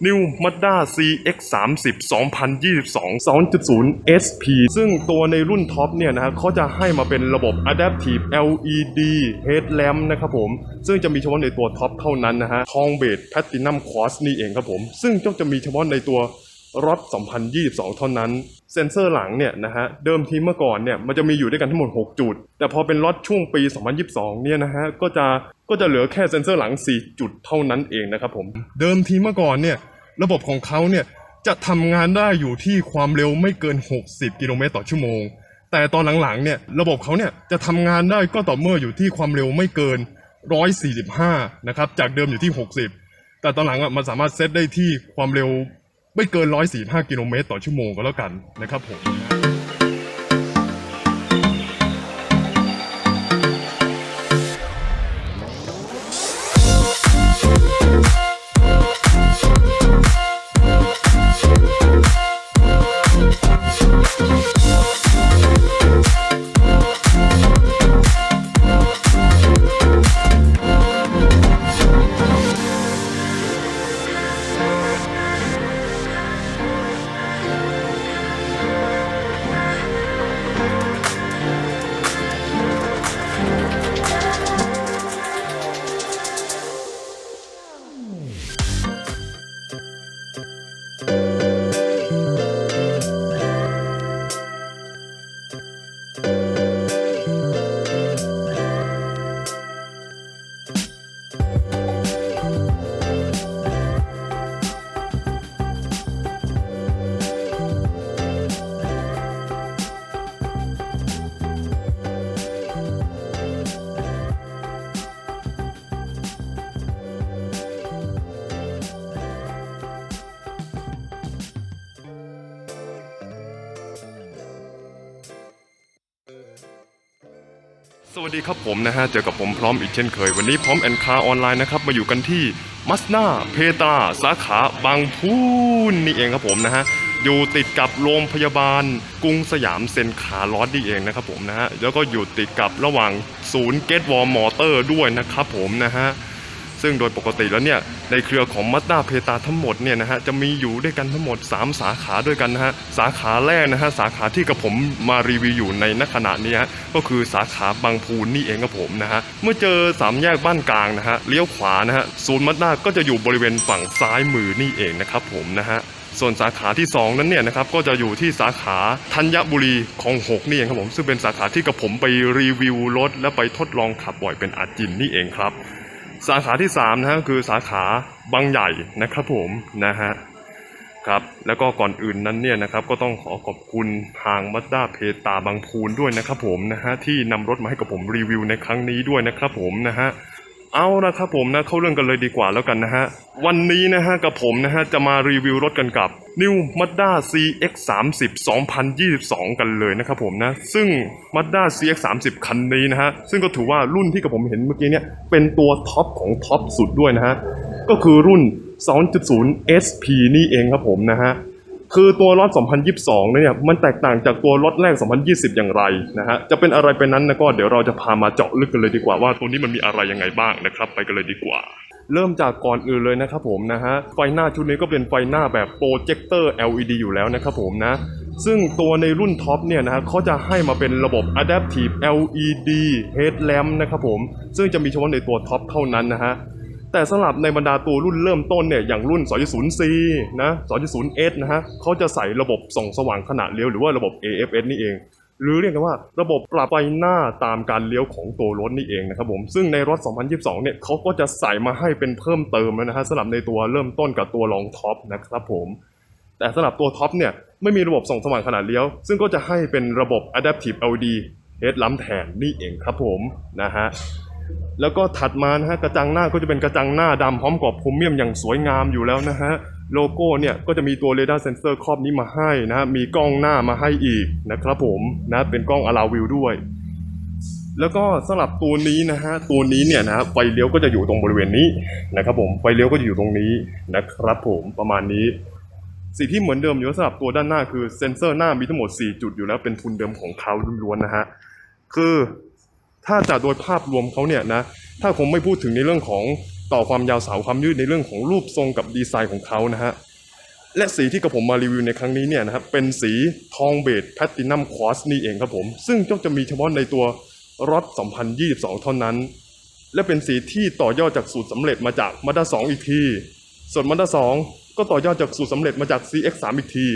New Mazda CX 3 0 2022 2.0 SP ซึ่งตัวในรุ่นท็อปเนี่ยนะฮะเขาจะให้มาเป็นระบบ Adaptive LED Headlamp นะครับผม ซึ่งจะมีเฉพาะในตัวท็อปเท่านั้นนะฮะ ทองเบดแพตตินัมคอสนี่เองครับผม ซึ่งจะมีเฉพาะในตัวรถ2022 เท่านั้น เซนเซอร์หลังเนี่ยนะฮะเดิมทีเมื่อก่อนเนี่ยมันจะมีอยู่ด้วยกันทั้งหมด 6 จุด แต่พอเป็นรถช่วงปี 2022 เนี่ยนะฮะก็จะก็จะเหลือแค่เซนเซอร์หลัง 4 จุดเท่านั้นเองนะครับผมเดิมทีเมื่อก่อนเนี่ยระบบของเขาเนี่ยจะทำงานได้อยู่ที่ความเร็วไม่เกิน 60 กิโลเมตรต่อชั่วโมง แต่ตอนหลังๆเนี่ยระบบเขาเนี่ยจะทำงานได้ก็ต่อเมื่ออยู่ที่ความเร็วไม่เกิน 145 นะครับจากเดิมอยู่ที่ 60 แต่ตอนหลังอะมันสามารถเซตได้ที่ความเร็ว ไม่เกิน 145 กิโลเมตรต่อชั่วโมงก็แล้วกันนะครับผมสวั ดีครับผมนะฮะ เจอกับผมพร้อมอีกเช่นเคย วันนี้พร้อมแอนคาออนไลน์นะครับ มาอยู่กันที่มัสนาเพตาสาขาบางพูนนี่เองครับผมนะฮะ อยู่ติดกับโรงพยาบาลกรุงสยามเซนคาร์ลอดนี่เองนะครับผมนะฮะ แล้วก็อยู่ติดกับระหว่างศูนย์เกตวอลมอเตอร์ด้วยนะครับผมนะฮะ ซึ่งโดยปกติแล้วเนี่ยในเครือของมัตตาเพตาทั้งหมดเนี่ยนะฮะจะมีอยู่ด้วยกันทั้งหมด 3 สาขาด้วยกันนะฮะสาขาแรกนะฮะสาขาที่กับผมมารีวิวอยู่ในณขณะนี้ฮะก็คือสาขาบางพูนนี่เองครับผมนะฮะเมื่อเจอสามแยกบ้านกลางนะฮะเลี้ยวขวานะฮะศูนย์มัตตาก็จะอยู่บริเวณฝั่งซ้ายมือนี่เองนะครับผมนะฮะส่วนสาขาที่ 2 นั้นเนี่ยนะครับก็จะอยู่ที่สาขาธัญบุรีคลองหกนี่เองครับผมซึ่งเป็นสาขาที่กับผมไปรีวิวรถและไปทดลองขับบ่อยเป็นอาจินนี่เองครับ สาขาที่3นะฮะคือสาขาบางใหญ่นะครับผมนะฮะครับแล้วก็ก่อนอื่นนั้นเนี่ยนะครับก็ต้องขอขอบคุณทางมัตด้าเพตาบางพูนด้วยนะครับผมนะฮะที่นำรถมาให้กับผมรีวิวในครั้งนี้ด้วยนะครับผมนะฮะ เอาละครับผมนะเข้าเรื่องกันเลยดีกว่าแล้วกันนะฮะ วันนี้นะฮะกับผมนะฮะจะมารีวิวรถกันกับ New Mazda CX 3 0 2022 กันเลยนะครับผมนะ ซึ่ง Mazda CX 3 0คันนี้นะฮะ ซึ่งก็ถือว่ารุ่นที่กับผมเห็นเมื่อกี้เนี่ย เป็นตัวท็อปของท็อปสุดด้วยนะฮะ ก็คือรุ่น 2.0 SP นี่เองครับผมนะฮะ คือตัวรถ2022เนี่ยมันแตกต่างจากตัวรถแรก 2020 อย่างไรนะฮะจะเป็นอะไรไปนั้นนะก็เดี๋ยวเราจะพามาเจาะลึกกันเลยดีกว่าว่าตัวนี้มันมีอะไรยังไงบ้างนะครับ ไปกันเลยดีกว่าเริ่มจากก่อนอื่นเลยนะครับผมนะฮะไฟหน้าชุดนี้ก็เป็นไฟหน้าแบบโปรเจคเตอร์ LED อยู่แล้วนะครับผมนะ ซึ่งตัวในรุ่นท็อปเนี่ยนะฮะเขาจะให้มาเป็นระบบ Adaptive LED Headlamp นะครับผม ซึ่งจะมีเฉพาะในตัวท็อปเท่านั้นนะฮะ แต่สำหรับในบรรดาตัวรุ่นเริ่มต้นเนี่ยอย่างรุ่น 2.0C นะ 2.0S นะฮะเขาจะใส่ระบบส่องสว่างขณะเลี้ยวหรือว่าระบบ AFS นี่เอง หรือเรียกกันว่าระบบปรับไฟหน้าตามการเลี้ยวของตัวรถนี่เองนะครับผมซึ่งในรถ 2022 เนี่ยเขาก็จะใส่มาให้เป็นเพิ่มเติมนะฮะสำหรับในตัวเริ่มต้นกับตัวรองท็อปนะครับผมแต่สำหรับตัวท็อปเนี่ยไม่มีระบบส่องสว่างขนาดเลี้ยว ซึ่งก็จะให้เป็นระบบ Adaptive LED Headlamp แทนนี่เองครับผมนะฮะ แล้วก็ถัดมานะฮะกระจังหน้าก็จะเป็นกระจังหน้าดำพร้อมกับพรมเมียมอย่างสวยงามอยู่แล้วนะฮะโลโก้เนี่ยก็จะมีตัวเรดาร์เซนเซอร์ครอบนี้มาให้นะฮะมีกล้องหน้ามาให้อีกนะครับผมนะเป็นกล้องอลาวิวด้วย แล้วก็สำหรับตัวนี้นะฮะตัวนี้เนี่ยนะฮะไฟเลี้ยวก็จะอยู่ตรงบริเวณนี้นะครับผมไฟเลี้ยวก็จะอยู่ตรงนี้นะครับผมประมาณนี้สิ่งที่เหมือนเดิมอยู่สำหรับตัวด้านหน้าคือเซนเซอร์หน้ามีทั้งหมด 4 จุดอยู่แล้วเป็นทุนเดิมของเขาล้วนๆนะฮะคือ ถ้าจากโดยภาพรวมเขาเนี่ยนะถ้าผมไม่พูดถึงในเรื่องของต่อความยาวสาวความยืดในเรื่องของรูปทรงกับดีไซน์ของเขานะฮะและสีที่กับผมมารีวิวในครั้งนี้เนี่ยนะครับเป็นสีทองเบจแพตตินัมควอสนี่เองครับผม ซึ่งก็จะมีเฉพาะในตัวรถ2022 เท่านั้น และเป็นสีที่ต่อยอดจากสูตรสำเร็จมาจากมาด้า2อีกที ส่วนมาด้า2ก็ต่อยอดจากสูตรสำเร็จมาจาก CX3 อีกที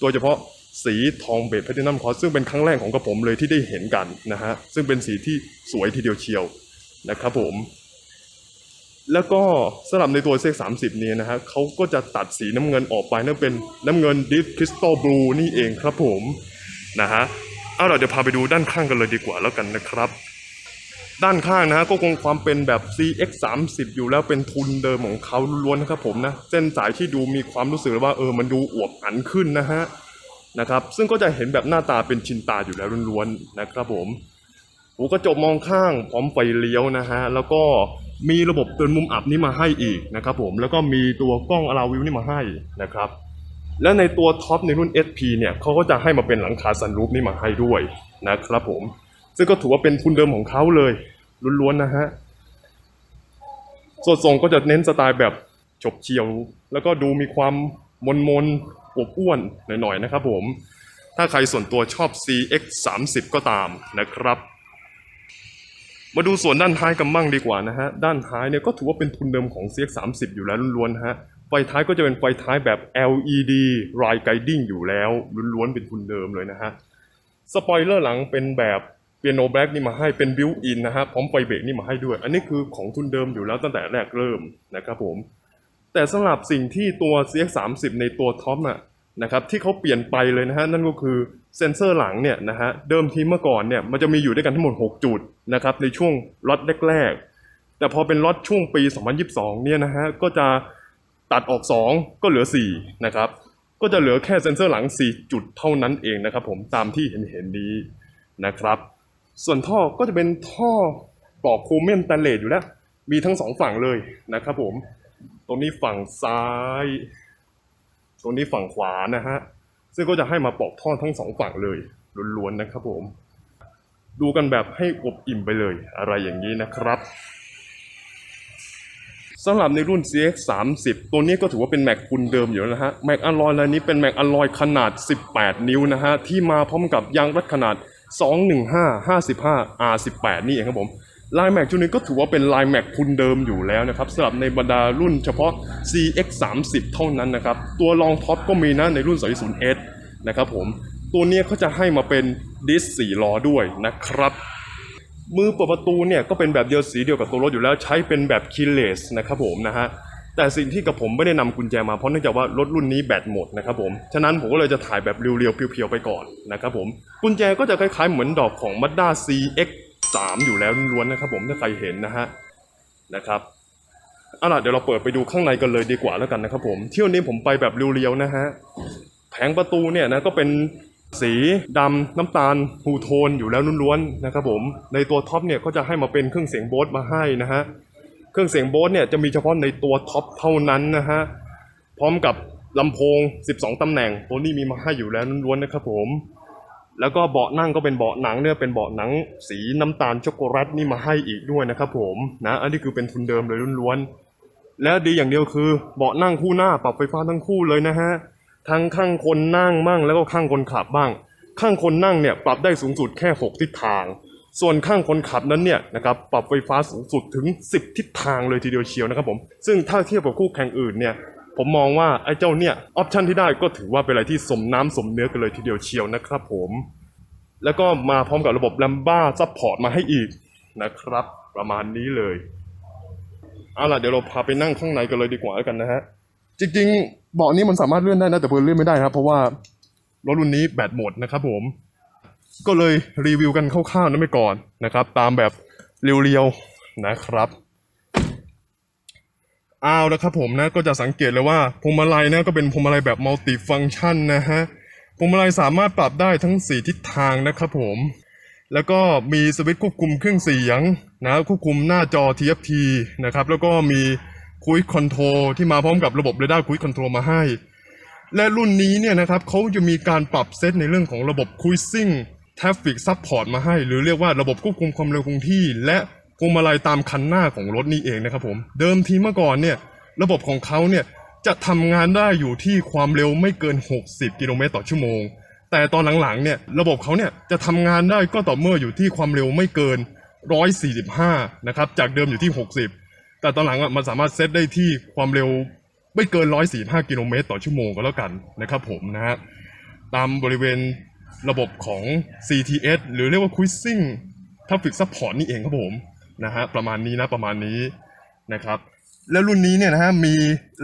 โดยเฉพาะ สีทองเบจแพตตินัมคอสซึ่งเป็นครั้งแรกของกระผมเลยที่ได้เห็นกันนะฮะซึ่งเป็นสีที่สวยทีเดียวเชียวนะครับผม แล้วก็สำหรับในตัวเซกสามสิบนี้นะฮะเขาก็จะตัดสีน้ำเงินออกไปนั่นเป็นน้ำเงินดิฟคริสตัลบลูนี่เองครับผมนะฮะเอาล่ะเดี๋ยวพาไปดูด้านข้างกันเลยดีกว่าแล้วกันนะครับ ด้านข้างนะฮะก็คงความเป็นแบบ CX 3 0อยู่แล้วเป็นทุนเดิมของเขาล้วนๆนะครับผมนะเส้นสายที่ดูมีความรู้สึกว่าเออมันดูอวบอันขึ้นนะฮะ นะครับซึ่งก็จะเห็นแบบหน้าตาเป็นชินตาอยู่แล้วล้วนๆนะครับผมหูกระจกมองข้างพร้อมไฟเลี้ยวนะฮะแล้วก็มีระบบเตือนมุมอับนี่มาให้อีกนะครับผมแล้วก็มีตัวกล้องอลาวิวนี่มาให้นะครับและในตัวท็อปในรุ่น SP เนี่ยเขาก็จะให้มาเป็นหลังคาซันรูฟนี่มาให้ด้วยนะครับผมซึ่งก็ถือว่าเป็นทุนเดิมของเขาเลยล้วนๆนะฮะส่วนทรงก็จะเน้นสไตล์แบบฉบเฉียว แล้วก็ดูมีความมนมนๆอวบอ้วนหน่อยๆนะครับผม ถ้าใครส่วนตัวชอบ CX 3 0ก็ตามนะครับ มาดูส่วนด้านท้ายกันบ้างดีกว่านะฮะ ด้านท้ายเนี่ยก็ถือว่าเป็นทุนเดิมของ CX 3 0อยู่แล้วล้วนๆฮะ ไฟท้ายก็จะเป็นไฟท้ายแบบ LED Ride Guiding อยู่แล้วล้วนๆเป็นทุนเดิมเลยนะฮะ สปอยเลอร์หลังเป็นแบบเปียโนแบล็กนี่มาให้เป็นบิวอินนะฮะพร้อมไฟเบรกนี่มาให้ด้วย อันนี้คือของทุนเดิมอยู่แล้วตั้งแต่แรกเริ่มนะครับผม แต่สำหรับสิ่งที่ตัว CX 3 0 ในตัวท็อปน่ะนะครับที่เขาเปลี่ยนไปเลยนะฮะนั่นก็คือเซนเซอร์หลังเนี่ยนะฮะเดิมทีเมื่อก่อนเนี่ยมันจะมีอยู่ด้วยกันทั้งหมด 6 จุดนะครับในช่วงล็อตแรกๆ แต่พอเป็นล็อตช่วงปี 2022 เนี่ยนะฮะก็จะตัดออก 2 ก็เหลือ 4 นะครับ ก็จะเหลือแค่เซนเซอร์หลัง 4 จุดเท่านั้นเองนะครับผมตามที่เห็นเห็นๆนี้นะครับ ส่วนท่อก็จะเป็นท่อปอกโครเมียมสแตนเลสอยู่แล้ว มีทั้งสองฝั่งเลยนะครับผม ตรงนี้ฝั่งซ้าย ตรงนี้ฝั่งขวานะฮะ ซึ่งก็จะให้มาปอกท่อทั้งสองฝั่งเลยล้วนๆนะครับผม ดูกันแบบให้อบอิ่มไปเลยอะไรอย่างนี้นะครับสำหรับในรุ่น CX 3 0ตัวนี้ก็ถือว่าเป็นแม็กคุณเดิมอยู่แล้วนะฮะแม็กอลลอยลายนี้เป็นแม็กอลลอยขนาด 18 นิ้วนะฮะ ที่มาพร้อมกับยางรัดขนาด 215 55 R18 นี่เองครับผม ลายแม็กชุดนี้ก็ถือว่าเป็นลายแม็กคุณเดิมอยู่แล้วนะครับสำหรับในบรรดารุ่นเฉพาะ CX 3 0เท่านั้นนะครับ ตัวรองท็อปก็มีนะในรุ่น 30S นะครับผมตัวนี้เขาจะให้มาเป็นดิส4ล้อด้วยนะครับ มือเปิดประตูเนี่ยก็เป็นแบบเดียวสีเดียวกับตัวรถอยู่แล้วใช้เป็นแบบคีเลสนะครับผมนะฮะแต่สิ่งที่กับผมไม่ได้นำกุญแจมาเพราะเนื่องจากว่ารถรุ่นนี้แบตหมดนะครับผม ฉะนั้นผมก็เลยจะถ่ายแบบเรียวๆเพียวๆไปก่อนนะครับผม กุญแจก็จะคล้ายๆเหมือนดอกของ Mazda 3 อยู่แล้วล้วนนะครับผมถ้าใครเห็นนะฮะนะครับเอาล่ะเดี๋ยวเราเปิดไปดูข้างในกันเลยดีกว่าแล้วกันนะครับผมเที่ยวนี้ผมไปแบบเรียวๆนะฮะแผงประตูเนี่ยนะก็เป็นสีดำน้ำตาลฮูโทนอยู่แล้วล้วนๆนะครับผมในตัวท็อปเนี่ยก็จะให้มาเป็นเครื่องเสียงโบสมาให้นะฮะเครื่องเสียงโบสเนี่ยจะมีเฉพาะในตัวท็อปเท่านั้นนะฮะพร้อมกับลำโพง 12 ตำแหน่งตัวนี้มีมาให้อยู่แล้วล้วนๆนะครับผม แล้วก็เบาะนั่งก็เป็นเบาะหนังเนี่ยเป็นเบาะหนังสีน้ำตาลช็อกโกแลตนี่มาให้อีกด้วยนะครับผมนะอันนี้คือเป็นทุนเดิมเลยล้วนๆและดีอย่างเดียวคือเบาะนั่งคู่หน้าปรับไฟฟ้าทั้งคู่เลยนะฮะทั้งข้างคนนั่งบ้างแล้วก็ข้างคนขับบ้าง ข้างคนนั่งเนี่ยปรับได้สูงสุดแค่ 6 ทิศทาง ส่วนข้างคนขับนั้นเนี่ยนะครับปรับไฟฟ้าสูงสุดถึง 10 ทิศทางเลยทีเดียวเชียวนะครับผมซึ่งถ้าเทียบกับคู่แข่งอื่นเนี่ย ผมมองว่าไอ้เจ้าเนี่ยออปชันที่ได้ก็ถือว่าเป็นอะไรที่สมน้ำสมเนื้อกันเลยทีเดียวเชียวนะครับผมแล้วก็มาพร้อมกับระบบแลมบ้าซัพพอร์ตมาให้อีกนะครับ ประมาณนี้เลยเอาล่ะเดี๋ยวเราพาไปนั่งข้างในกันเลยดีกว่าแล้วกันนะฮะจริงๆเบาะนี้มันสามารถเลื่อนได้นะแต่เพิ่อนเลื่อนไม่ได้ครับ เพราะว่ารถรุ่นนี้แบตหมดนะครับผม ก็เลยรีวิวกันคร่าวๆนั้นไปก่อนนะครับ ตามแบบเรียวๆนะครับ เอาละครับผมนะก็จะสังเกตเลยว่าพวงมาลัยนะก็เป็นพวงมาลัยแบบมัลติฟัง c t ชันนะฮะพวงมาลัยสามารถปรับได้ทั้ง 4 ทิศทางนะครับผม แล้วก็มีสวิตช์ควบคุมเครื่องเสียงนะควบคุมหน้าจอ TFT นะครับแล้วก็มีคุยคอนโทรที่มาพร้อมกับระบบ Radar Cruise Control มาให้ และรุ่นนี้เนี่ยนะครับเขาจะมีการปรับเซตในเรื่องของระบบ Cruising Traffic Support มาให้ หรือเรียกว่าระบบควบคุมความเร็วคงที่และ พวงมาลัยตามคันหน้าของรถนี่เองนะครับผม เดิมทีเมื่อก่อนเนี่ย ระบบของเขาเนี่ยจะทำงานได้อยู่ที่ความเร็วไม่เกิน 60 กิโลเมตรต่อชั่วโมง แต่ตอนหลังๆเนี่ยระบบเขาเนี่ยจะทำงานได้ก็ต่อเมื่ออยู่ที่ความเร็วไม่เกิน 145 นะครับ จากเดิมอยู่ที่ 60 แต่ตอนหลังมันสามารถเซตได้ที่ความเร็วไม่เกิน 145 กิโลเมตรต่อชั่วโมงก็แล้วกันนะครับผมนะฮะตามบริเวณระบบของ CTS หรือเรียกว่า Cruising Traffic Support นี่เองครับผม นะฮะประมาณนี้นะประมาณนี้นะครับแล้วรุ่นนี้เนี่ยนะฮะมี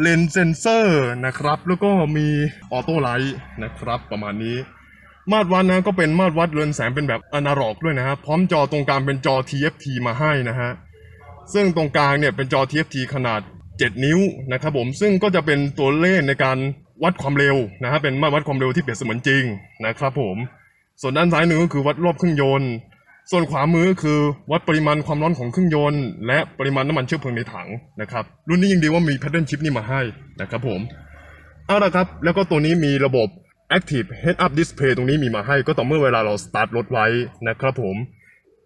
เลนส์เซนเซอร์นะครับ แล้วก็มีออโต้ไลท์นะครับ ประมาณนี้ มาตรวัดนะก็เป็นมาตรวัดเรือนแสงเป็นแบบอนาล็อกด้วยนะฮะพร้อมจอตรงกลางเป็นจอ TFT มาให้นะฮะซึ่งตรงกลางเนี่ยเป็นจอ TFT ขนาด 7 นิ้วนะครับผมซึ่งก็จะเป็นตัวเลขในการวัดความเร็วนะฮะเป็นมาตรวัดความเร็วที่เปรียบเสมือนจริงนะครับผมส่วนด้านซ้ายมือก็คือวัดรอบเครื่องยนต์ ส่วนขวามือก็คือวัดปริมาณความร้อนของเครื่องยนต์ และปริมาณน้ำมันเชื้อเพลิงในถังนะครับรุ่นนี้ยังดีว่ามี pattern chip นี่มาให้นะครับผมเอาละครับ แล้วก็ตัวนี้มีระบบ active head up display ตรงนี้มีมาให้ก็ต่อเมื่อเวลาเราสตาร์ทรถไว้นะครับผม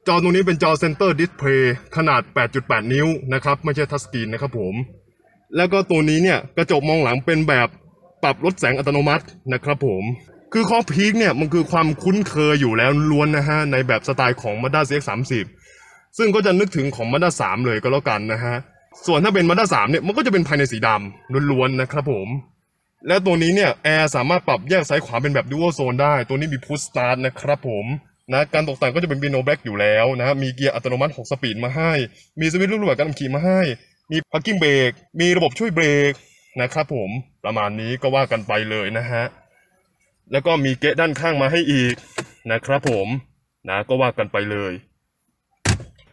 จอตรงนี้เป็นจอ Center Display ขนาด 8.8 นิ้วนะครับไม่ใช่ทัชสกรีนนะครับผมแล้วก็ตัวนี้เนี่ยกระจกมองหลังเป็นแบบปรับลดแสงอัตโนมัตินะครับผม คือข้อพีคเนี่ยมันคือความคุ้นเคยอยู่แล้วล้วนนะฮะในแบบสไตล์ของ Mazda CX-30 ซึ่งก็จะนึกถึงของ Mazda 3 เลยก็แล้วกันนะฮะ ส่วนถ้าเป็น Mazda 3เนี่ยมันก็จะเป็นภายในสีดำล้วนๆนะครับผม และตัวนี้เนี่ยแอร์สามารถปรับแยกซ้ายขวาเป็นแบบ Dual Zone ได้ ตัวนี้มี Push Start นะครับผมนะการตกแต่งก็จะเป็น Pino Black อยู่แล้วนะมีเกียร์อัตโนมัติ 6 สปีดมาให้ มีสวิตช์ลูกระเบิดการขับขี่มาให้ มี Parking Brake มีระบบช่วยเบรกนะครับผมประมาณนี้ก็ว่ากันไปเลยนะฮะ แล้วก็มีเกะด้านข้างมาให้อีกนะครับผมนะก็ว่ากันไปเลย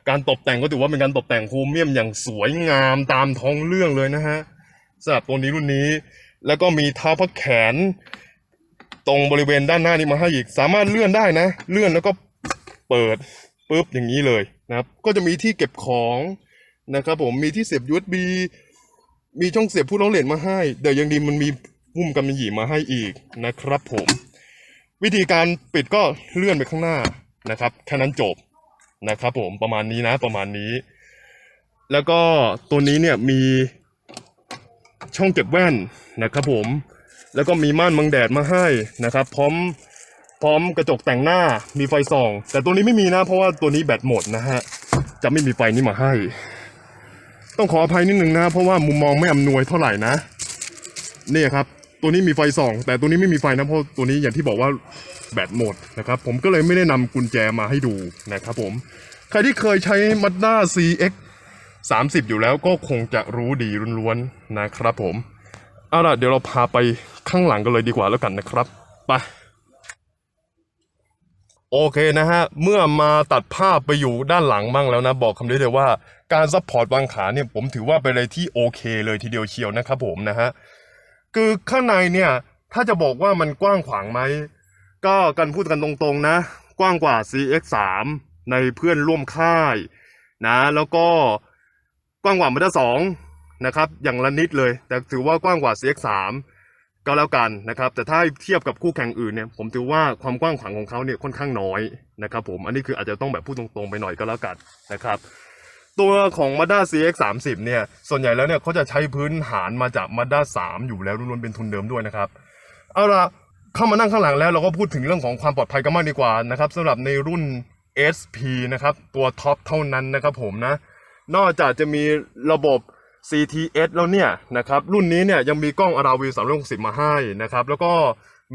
การตกแต่งก็ถือว่าเป็นการตกแต่งโครเมียมอย่างสวยงามตามท้องเรื่องเลยนะฮะสำหรับตัวนี้รุ่นนี้ แล้วก็มีเท้าพักแขน ตรงบริเวณด้านหน้านี้มาให้อีก สามารถเลื่อนได้นะ เลื่อนแล้วก็เปิดปุ๊บอย่างนี้เลยนะครับ ก็จะมีที่เก็บของนะครับผมมีที่เสียบ USB มีช่องเสียบผู้ร้องเรียนมาให้ แต่ยังดีมันมี พุ่มกำมะหยี่มาให้อีกนะครับผม วิธีการปิดก็เลื่อนไปข้างหน้านะครับแค่นั้นจบนะครับผมประมาณนี้นะประมาณนี้ แล้วก็ตัวนี้เนี่ยมีช่องเก็บแว่นนะครับผมแล้วก็มีม่านบังแดดมาให้นะครับ พร้อมพร้อมกระจกแต่งหน้ามีไฟส่อง แต่ตัวนี้ไม่มีนะ เพราะว่าตัวนี้แบตหมดนะฮะจะไม่มีไฟนี้มาให้ ต้องขออภัยนิดนึงนะ เพราะว่ามุมมองไม่อำนวยเท่าไหร่นะนี่ครับ ตัวนี้มีไฟส่อง แต่ตัวนี้ไม่มีไฟนะเพราะตัวนี้อย่างที่บอกว่าแบตหมดนะครับ ผมก็เลยไม่ได้นำกุญแจมาให้ดูนะครับผม ใครที่เคยใช้ Mazda CX 30 อยู่แล้วก็คงจะรู้ดีล้วนๆนะครับผมเอาล่ะเดี๋ยวเราพาไปข้างหลังกันเลยดีกว่าแล้วกันนะครับไปโอเคนะฮะ เมื่อมาตัดภาพไปอยู่ด้านหลังบ้างแล้วนะ บอกคำนี้เลยว่าการซัพพอร์ตวางขาเนี่ยผมถือว่าเป็นอะไรที่โอเคเลยทีเดียวเชียวนะครับผมนะฮะ คือข้างในเนี่ย ถ้าจะบอกว่ามันกว้างขวางไหม ก็กันพูดกันตรงๆนะ กว้างกว่า CX3 ในเพื่อนร่วมค่ายนะ แล้วก็กว้างกว่ามาด้าสองนะครับ อย่างละนิดเลย แต่ถือว่ากว้างกว่า CX3 ก็แล้วกันนะครับ แต่ถ้าเทียบกับคู่แข่งอื่นเนี่ย ผมถือว่าความกว้างขวางของเขาเนี่ยค่อนข้างน้อยนะครับ ผม อันนี้คืออาจจะต้องแบบพูดตรงๆไปหน่อยก็แล้วกันนะครับ ตัวของ Mazda CX 3 0 เนี่ยส่วนใหญ่แล้วเนี่ยเขาจะใช้พื้นฐานมาจาก Mazda 3 อยู่แล้วล้วนๆเป็นทุนเดิมด้วยนะครับเอาละเข้ามานั่งข้างหลังแล้วเราก็พูดถึงเรื่องของความปลอดภัยกันมากดีกว่านะครับสำหรับในรุ่น SP นะครับตัวท็อปเท่านั้นนะครับผมนะนอกจากจะมีระบบ CTS แล้วเนี่ยนะครับรุ่นนี้เนี่ยยังมีกล้อง RAW 360 มาให้นะครับแล้วก็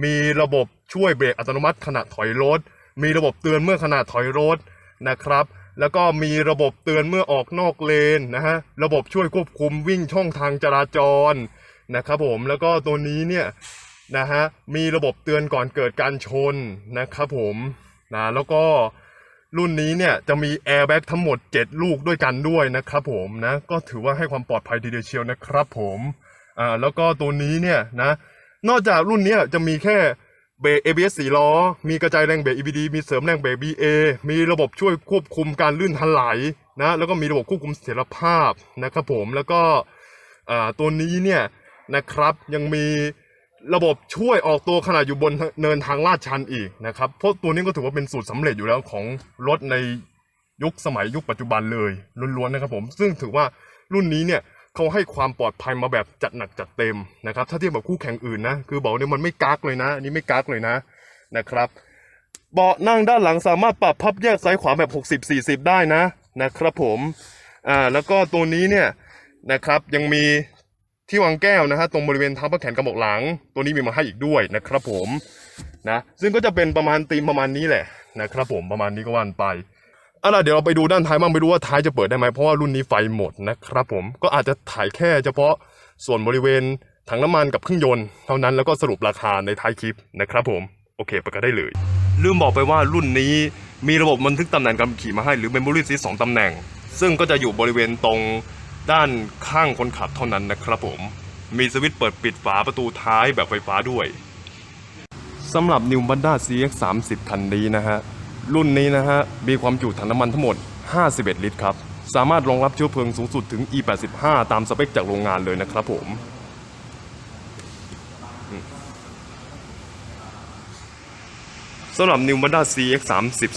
มีระบบช่วยเบรกอัตโนมัติขณะถอยรถมีระบบเตือนเมื่อขณะถอยรถนะครับ แล้วก็มีระบบเตือนเมื่อออกนอกเลนนะฮะ ระบบช่วยควบคุมวิ่งช่องทางจราจรนะครับผม แล้วก็ตัวนี้เนี่ยนะฮะ มีระบบเตือนก่อนเกิดการชนนะครับผมนะแล้วก็รุ่นนี้เนี่ยจะมีแอร์แบ็กทั้งหมด 7 ลูกด้วยกันด้วยนะครับผมนะก็ถือว่าให้ความปลอดภัยทีเดียวเชียวนะครับผมอ่าแล้วก็ตัวนี้เนี่ยนะนอกจากรุ่นนี้จะมีแค่ เบรก ABS 4ล้อ มีกระจายแรงเบรก EBD มีเสริมแรงเบรก BA มีระบบช่วยควบคุมการลื่นถลายนะแล้วก็มีระบบควบคุมเสถียรภาพนะครับผมแล้วก็ตัวนี้เนี่ยนะครับยังมีระบบช่วยออกตัวขณะอยู่บนเนินทางลาดชันอีกนะครับเพราะตัวนี้ก็ถือว่าเป็นสูตรสำเร็จอยู่แล้วของรถในยุคสมัยยุคปัจจุบันเลยล้วนๆนะครับผมซึ่งถือว่ารุ่นนี้เนี่ย เขาให้ความปลอดภัยมาแบบจัดหนักจัดเต็มนะครับ ถ้าเทียบกับคู่แข่งอื่นนะ คือบอกเนี่ยมันไม่กักเลยนะ อันนี้ไม่กักเลยนะนะครับ เบาะนั่งด้านหลังสามารถปรับพับแยกซ้ายขวาแบบ 60 40 ได้นะนะครับผม อ่า แล้วก็ตัวนี้เนี่ยนะครับยังมีที่วางแก้วนะฮะตรงบริเวณท้าพระแขนกระบอกหลัง ตัวนี้มีมาให้อีกด้วยนะครับผมนะซึ่งก็จะเป็นประมาณธีมประมาณนี้แหละนะครับผมประมาณนี้ก็ว่านไป เอาล่ะเดี๋ยวเราไปดูด้านท้ายบ้างไปดูว่าท้ายจะเปิดได้ไหมเพราะว่ารุ่นนี้ไฟหมดนะครับผมก็อาจจะถ่ายแค่เฉพาะส่วนบริเวณถังน้ำมันกับเครื่องยนต์เท่านั้นแล้วก็สรุปราคาในท้ายคลิปนะครับผมโอเคไปกันได้เลย ลืมบอกไปว่ารุ่นนี้มีระบบบันทึกตำแหน่งการขี่มาให้หรือ Memory Seat 2ตำแหน่ง ซึ่งก็จะอยู่บริเวณตรงด้านข้างคนขับเท่านั้นนะครับผม มีสวิตช์เปิดปิดฝาประตูท้ายแบบไฟฟ้าด้วยสำหรับ New Mazda CX 30คันนี้นะฮะ รุ่นนี้นะฮะ มีความจุถังน้ำมันทั้งหมด 51 ลิตรครับ สามารถรองรับเชื้อเพลิงสูงสุดถึง E85 ตามสเปคจากโรงงานเลยนะครับผมสำหรับ New Mazda CX 30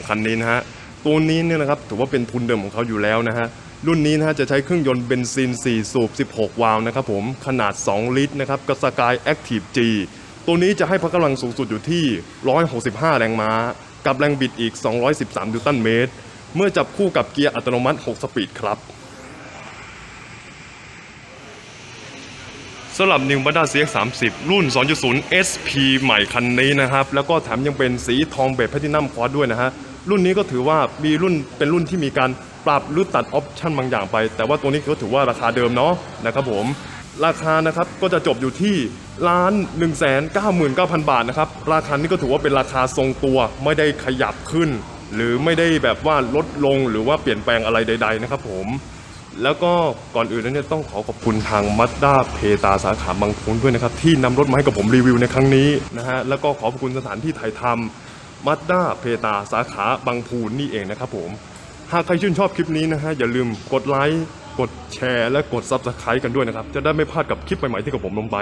2022 คันนี้นะฮะ ตัวนี้เนี่ยนะครับถือว่าเป็นทุนเดิมของเขาอยู่แล้วนะฮะ รุ่นนี้นะฮะจะใช้เครื่องยนต์เบนซิน 4 สูบ 16 วาล์วนะครับผม ขนาด 2 ลิตรนะครับกับ Sky Active G ตัวนี้จะให้พละกำลังสูงสุดอยู่ที่ 165 แรงม้า กับแรงบิดอีก 213 นิวตันเมตร เมื่อจับคู่กับเกียร์อัตโนมัติ 6 สปีดครับสำหรับ New Mazda CX-30 รุ่น 2.0 SP ใหม่คันนี้นะครับ แล้วก็แถมยังเป็นสีทองเบจแพทินัมควอดด้วยนะฮะ รุ่นนี้ก็ถือว่ามีรุ่นเป็นรุ่นที่มีการปรับหรือตัดออปชั่นบางอย่างไป แต่ว่าตัวนี้ก็ถือว่าราคาเดิมเนาะนะครับผม ราคานะครับก็จะจบอยู่ที่ล้าน 1 9 9 0 0 0 บาทนะครับ ราคานี้ก็ถือว่าเป็นราคาทรงตัวไม่ได้ขยับขึ้น หรือไม่ได้แบบว่าลดลงหรือว่าเปลี่ยนแปลงอะไรใด ๆ นะครับผมแล้วก็ก่อนอื่นเนี่ยต้องขอขอบคุณทางมั d ด้าเพตาสาขาบางพูนด้วยนะครับ ที่นำรถมาให้กับผมรีวิวในครั้งนี้นะฮะแล้วก็ขอบคุณสถานที่ถ่ายทำมั d ด้าเพตาสาขาบางพูนนี่เองนะครับผม หากใครชื่นชอบคลิปนี้นะฮะอย่าลืมกดไลค์ กดแชร์และกด Subscribe กันด้วยนะครับ จะได้ไม่พลาดกับคลิปใหม่ๆที่กับผมลงไป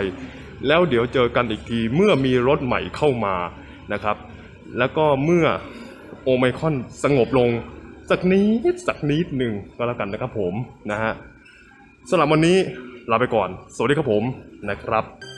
แล้วเดี๋ยวเจอกันอีกทีเมื่อมีรถใหม่เข้ามานะครับ แล้วก็เมื่อโอไมคอนสงบลง สักนิดสักนิดหนึ่งก็แล้วกันนะครับผมนะฮะสำหรับวันนี้ลาไปก่อน สวัสดีครับผมนะครับ